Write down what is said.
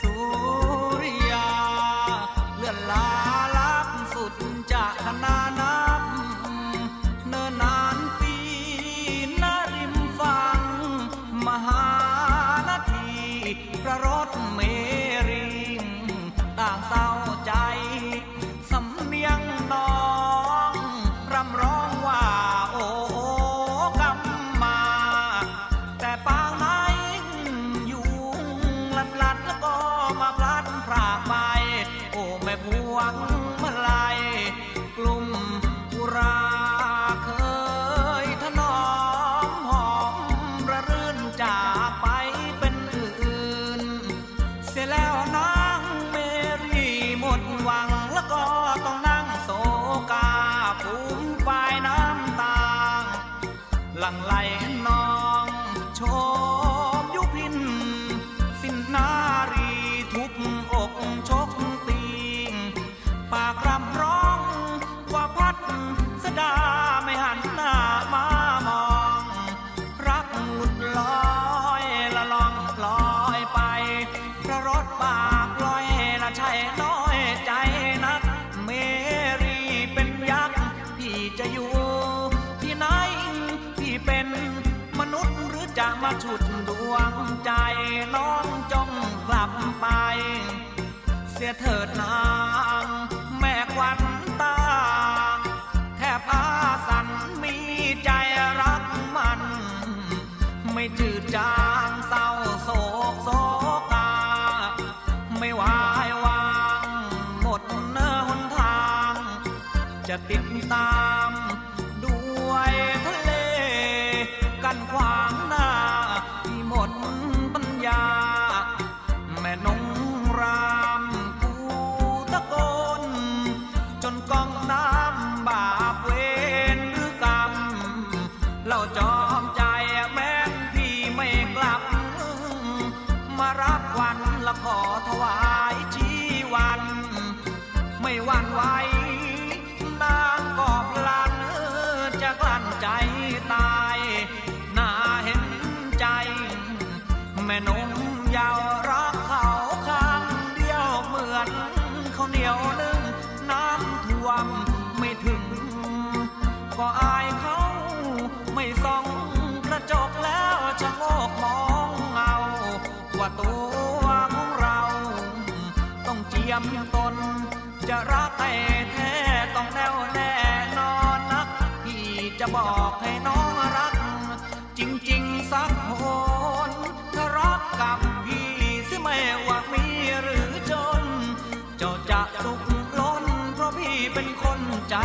สุริยาเลื่อนลาลับสุดจะขนา ต่า หลังไหลนองโชมยุพิน สินนารีทุบอกชกตีงปากรำร้องว่าพัดสดาไม่หันหน้ามามอง รักหลุดลอยละลองลอยไปพระรถปากลอยละใช่น้อยใจนัก เมรีเป็นยักษ์พี่จะอยู่ จะมาฉุดดวงใจน้องจงกลับไป เสียเถิดนางแม่ควันตา แทบอาสันมีใจรักมัน ไม่จืดจางเศร้าโศกโศกา ไม่วายวางหมดเนื้อหนทาง จะติดตามด้วยทะเลกันขวาง ละขอถวายชีวัน ไม่หวั่นไหวนางกอบลันจะกลั้นใจตายน่าเห็นใจ แม่นงยาวรักเขาข้างเดียวเหมือนเขาเหนียวนึ่งน้ำท่วมไม่ถึง ก็อายเขาไม่ส่องกระจกแล้ว ต้องเจียมตน จะรักแต่แท้ต้องแน่วแน่นอนนัก พี่จะบอกให้น้องรัก จริงๆสักคนถ้ารักกับพี่สิไม่ว่ามีหรือจน เจ้าจะสุขล้น เพราะพี่เป็นคนใจ